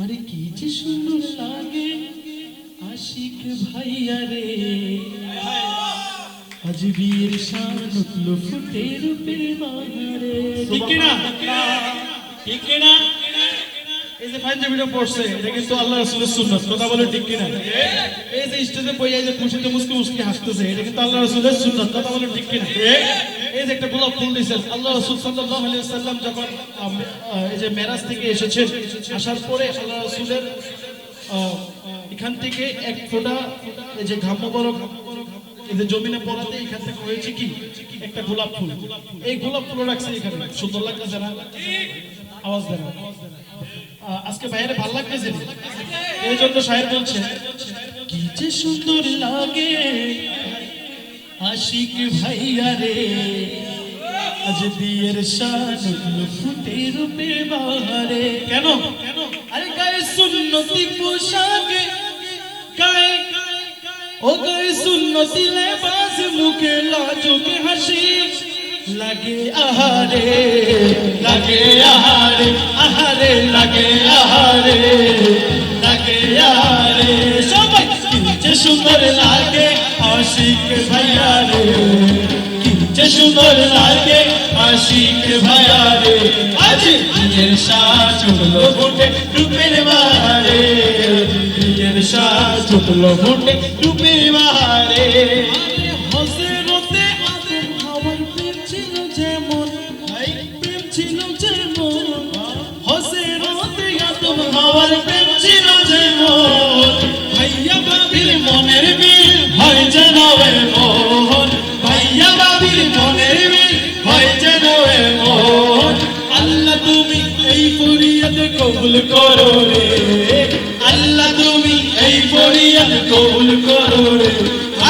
আরে কি যে সুন্দর লাগে। আশিক ভাইয়া রে। আজ বিয়ের শান উঠল ফুটে রূপের বাহারে ঠিক না ঠিক কিনা? এই যে পড়ছে কিন্তু আল্লাহ কথা বলে এই যে যে হাসতেছে, এটা আল্লাহ রাসূলের কথা বলে এই যে একটা গোলাপ ফুল আল্লাহ রাসূল সাল্লাম এই যে মেরাজ থেকে এখান থেকে এক ফোটা, এই যে ঘাম জমিনে পড়াতে এখান থেকে হয়েছে কি? একটা গোলাপ ফুল। এই গোলাপ ফুল রাখছে এখানে। সুন্দর লাগতেছে না? আওয়াজ দেন। আজকে বাইরে ভালো লাগতেছে? এই জন্য সাহেব বলছে, কি যে সুন্দর লাগে আশিক ভাইয়া রে। আজ বিয়ের শান ফুটে রূপে বাহারে। কেন? আরে গায়ে সুন্নতি পোশাকে, গায়ে, ও গায়ে সুন্নতি লেবাস মুখে লাজুকে হাসি। লাগে আহারে লাগে আহারে আহারে, লাগে আহারে লাগে আহারে। সবাই কি যে সুন্দর লাগে আশিক ভাইয়া রে কি যে সুন্দর লাগে আশিক ভাইয়া রে আজ বিয়ের সাজ উঠল ফুটে রূপের বাহারে বিয়ের সাজ উঠল ফুটে রূপের তুমি এই ফরিয়াদ কবুল করো রে। আল্লাহ তুমি এই ফরিয়াদ কবুল করো রে।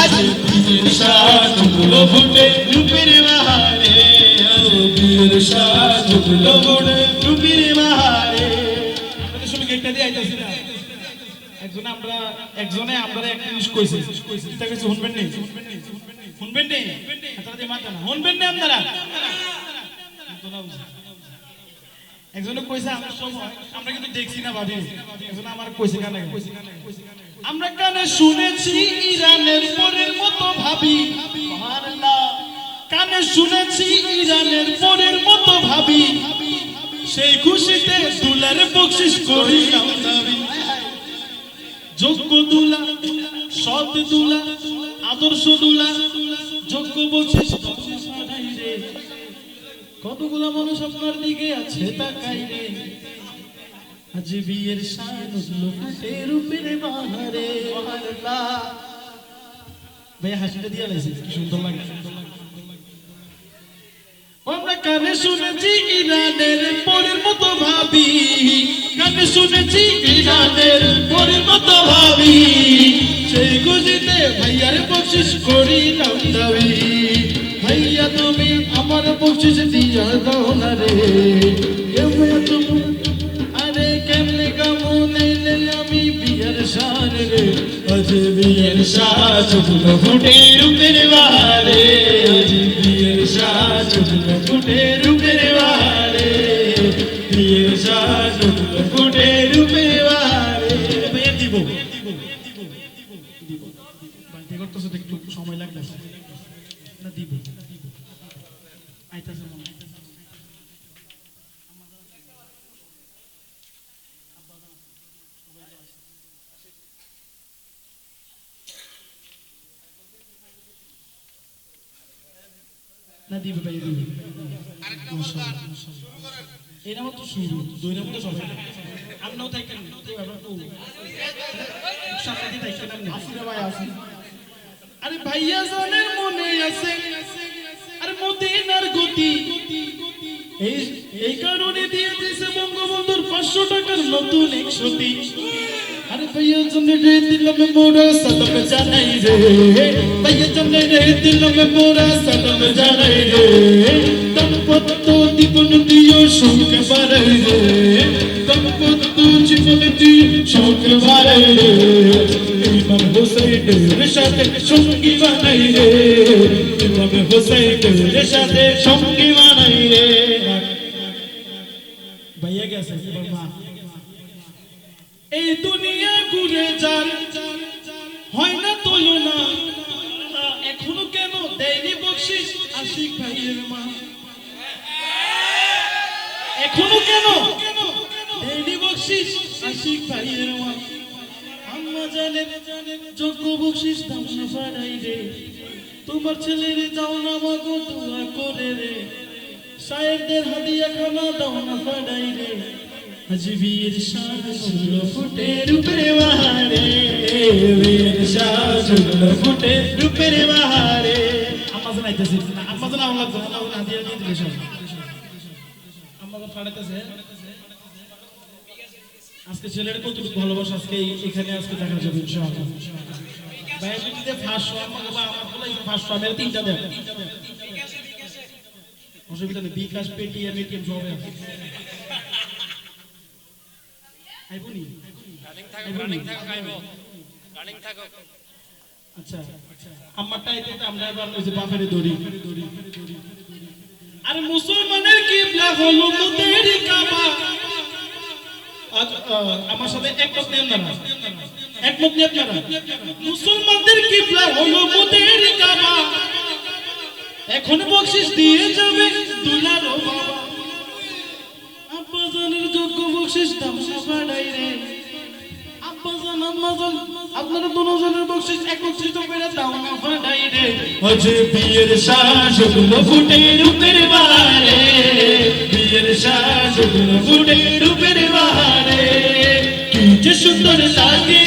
আজ বিয়ের সাজগুলো ফুটে রূপের বাহারে ও বিয়ের সাজগুলো ফুটে রূপের বাহারে আপনাদের শুনে গেটটা আইতাছি না। একজনে আমরা একজনে আমরা এক জিনিস কইছে। এটা কইছে শুনবেন নি? শুনবেন নি? আপনারা দিয়ে মাথা না। শুনবেন নি আপনারা? না। একজনে কইছে, আমার কিন্তু দেখছি না কানে আমরা কানে শুনেছি ইরানের পরের মতো ভাবি। কানে শুনেছি ইরানের পরের মতো ভাবি। সেই খুশিতে দুলার বকশিস করি যোগ্য দুলা, সৎ দুলা, আদর্শ দুলা, যোগ্য বকশিস কতগুলা মানুষ আপনার দিকে আছে তাকাই রে আজ বিয়ের শান উঠল ফুটে রূপের বাহারে। ভাই হাসিটা দিয়ে লাইছে, কি সুন্দর লাগে। আমরা কানে শুনেছি ইরানের পরের মতো ভাবি। কানে শুনেছি ইরানের পরের মতো ভাবি। আমার বকশিস দিয়া দাও না রে এ ভাইয়া তুমি আরে কেমনে কামু নেইলে আমি বিয়ের শান রে আজ বিয়ের সাজ উঠলো ফুটে রূপের বাহারে আজ বিয়ের সাজ উঠলো ফুটে রূপের না দিবে ভাই দিবে। এরা মতো শুরু দুইটা মতো সবাই আমরাও তাই কেন সাথে তাই কেন আসিরা ভাই আসি। আরে ভাইয়া জানের মনে আছে আরে মদিনার গতি। এই এই কারণে দিয়ে দিয়েছে বঙ্গবন্ধুর পাঁচশো টাকার নতুন একশোটি আরে ভাইয়া জন্য রে দিলাম মোরা সালাম জানাই রে ভাইয়া জন্য রে দিলাম মোরা সালাম জানাই রে দম্পত্য জীবন দিও সুখ বাড়াই রে দম্পত্য জীবন দিও সুখ বাড়াই রে ইমাম হোসেনের সাথে সঙ্গী বানাই রে ইমাম হোসেনের সাথে সঙ্গী বানাই রে ভাইয়া গেছে মা এই দুনিয়া ঘুরে যার হয় না তুলনা? এখনও কেন দেয়নি বকশিস আশিক ভাইয়ের মা? এখনও কেন দেয়নি বকশিস আশিক ভাইয়ের মা? আম্মা জানে যোগ্য বকশিস দাম না রে। তোমার ছেলের দাও না মাগো দোয়া করে রে। সাহেবদের হাদিয়া খানা দাও না বাড়াই রে। আজবীর শাহ ঝুল ফুটে রূপের বাহারে বীর শাহ ঝুল ফুটে রূপের বাহারে। আম্মা জান আইতেছে না আম্মা জান আমার লাগতো জান হাদিয়া দিয়ে দিলে সব। আম্মা ফাড়াইতেছে আজকে ছেলের কতটুকু ভালোবাসা আজকে এখানে আজকে দেখা যাবে, ইনশাআল্লাহ। ভাই যদি দে ফাঁসশো আমাকে অসুবিধা নেই, বিকাশ পেটিএম, এটিএম সবে আছে। আইবনি আচ্ছা আমারটা এতে আমরা এবার ওই যে বাপের দড়ি আর মুসলমানের কিবলা হলো মুদের কাবা। আমার সাথে একমত নেন না একমত নেন না মুসলমানদের কিবলা হলো মুদের কাবা। এখন বকশিস দিয়ে যাবে দুলার বাবা। বকশিস বিয়ের শাশুগুলো ফুটে রূপের বাহারে। বিয়ের শাশুগুলো ফুটে রূপের বাহারে। কি যে সুন্দর লাগে।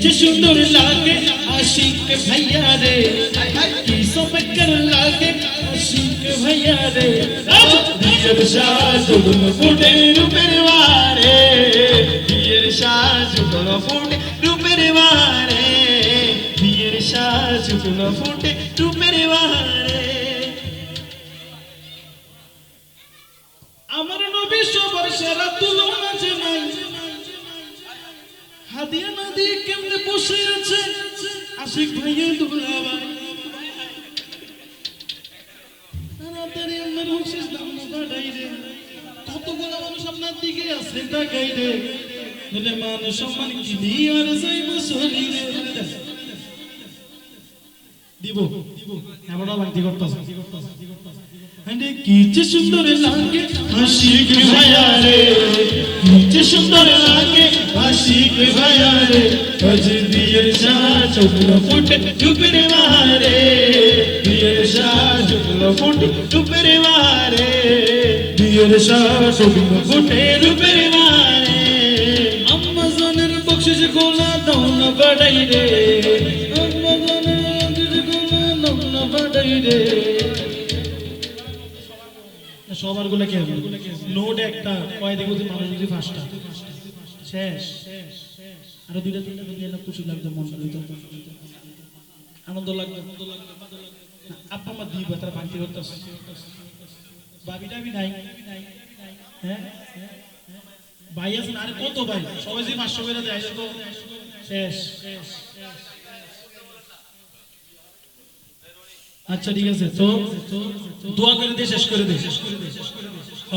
যে সুন্দর লাগে আশিক ভাইয়া রে। কি সবকর লাগে আশিক ভাইয়া রে বিয়ের শাশুগুলো ফুটে রূপের বাহারে বিয়ের শাশুগুলো ফুটে রূপের বাহারে বিয়ের শাশুগুলো ফুটে রূপের বাহারে আমার নবী সবার সেরা তুলনা যে নাই হাদিয়া না কেমনে বসে আছে আশিক ভাইয়ের দুলাভাই কতগুলো মানুষ আপনার দিকে আছে, তাকাই রে বলে মান সম্মান কি দিয়ে আর যাইব সরি রে দিব। এবারও বাড়তি করতেছে। আরে, কি যে সুন্দর লাগে আশিক ভাইয়া রে। কি যে সুন্দর লাগে আশিক ভাইয়া রে। আজ বিয়ের শাশুগুলো ফুটে ফুটে রূপের বাহারে বিয়ের শাশুগুলো ফুটে রূপের বাহারে আম্মাজানের বকশিস গোলা দাও না বাড়াই রে। আম্মাজানের বকশিস গোলা দাও না বাড়াই রে। সবারগুলা কি নোট একটা কয় দেখব মানুষ যদি পাঁচটা। শেষ। আরও দুইটা তিনটা দিলে না খুশি লাগতো মন লাগতো আনন্দ লাগতো আব্বা মা দিব তারা ভাঙতি করতেছে ভাই আছে না আরে কত ভাই? সবাই যে পাঁচশো করে দেয় তো শেষ। আচ্ছা ঠিক আছে, তো দোয়া করে দে, শেষ করে দে।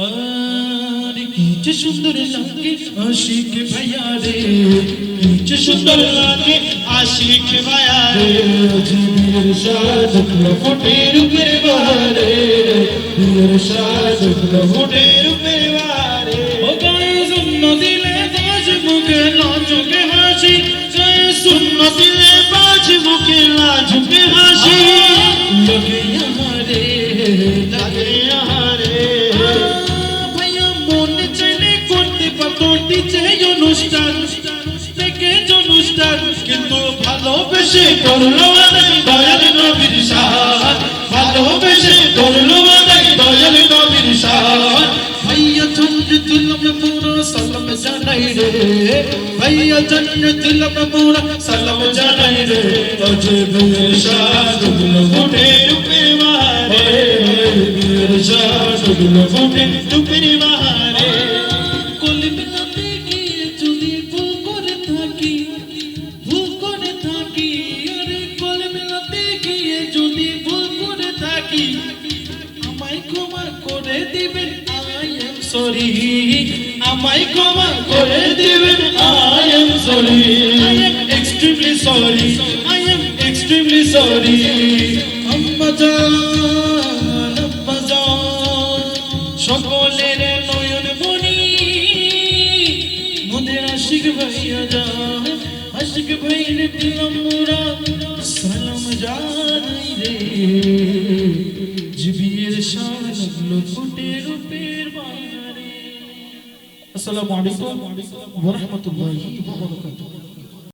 আরে কি যে সুন্দর লাগে, আশিক ভাইয়া রে। সুন্দর বীর সাজগুলো ফুটে রূপের বাহারে ও গায়ে জন্য দিলে দাজ মুখে লচকে হাসি। গায়ে সুন্ন দিলে বাজ মুখে লাজুকে হাসি। লাগে আমারে লাগে আহারে ভাইয়া মনে চাইলে করতে পারতো ডিজে অনুষ্ঠান। থেকে অনুষ্ঠান কিন্তু ভালোবেসে করল দয়াল নবীর ভালোবেসে করল নবীর শান ভাইয়া জন্নত দিলাম পুরো সালাম জানাই রে ভাইয়া জন্নত দিলাম পুরো সালাম জানাই রে অজবের শাহগুলো ফুটে রূপে মারে বীর শাহগুলো ফুটে দিবেন আই এম সরি। আমায় ক্ষমা করে দিবেন I am sorry. Extremely sorry I am extremely sorry আম্মা জান, আব্বা জান, সকলের নয়ন মনি মোদের আশিক ভাইয়া যান আশিক ভাইরে দিলাম মোরা সালাম জানাই রে। জিবির শান লাগল ফুটে রূপের বানারে আসসালামু আলাইকুম ওয়া রাহমাতুল্লাহি ওয়া বারাকাতুহু।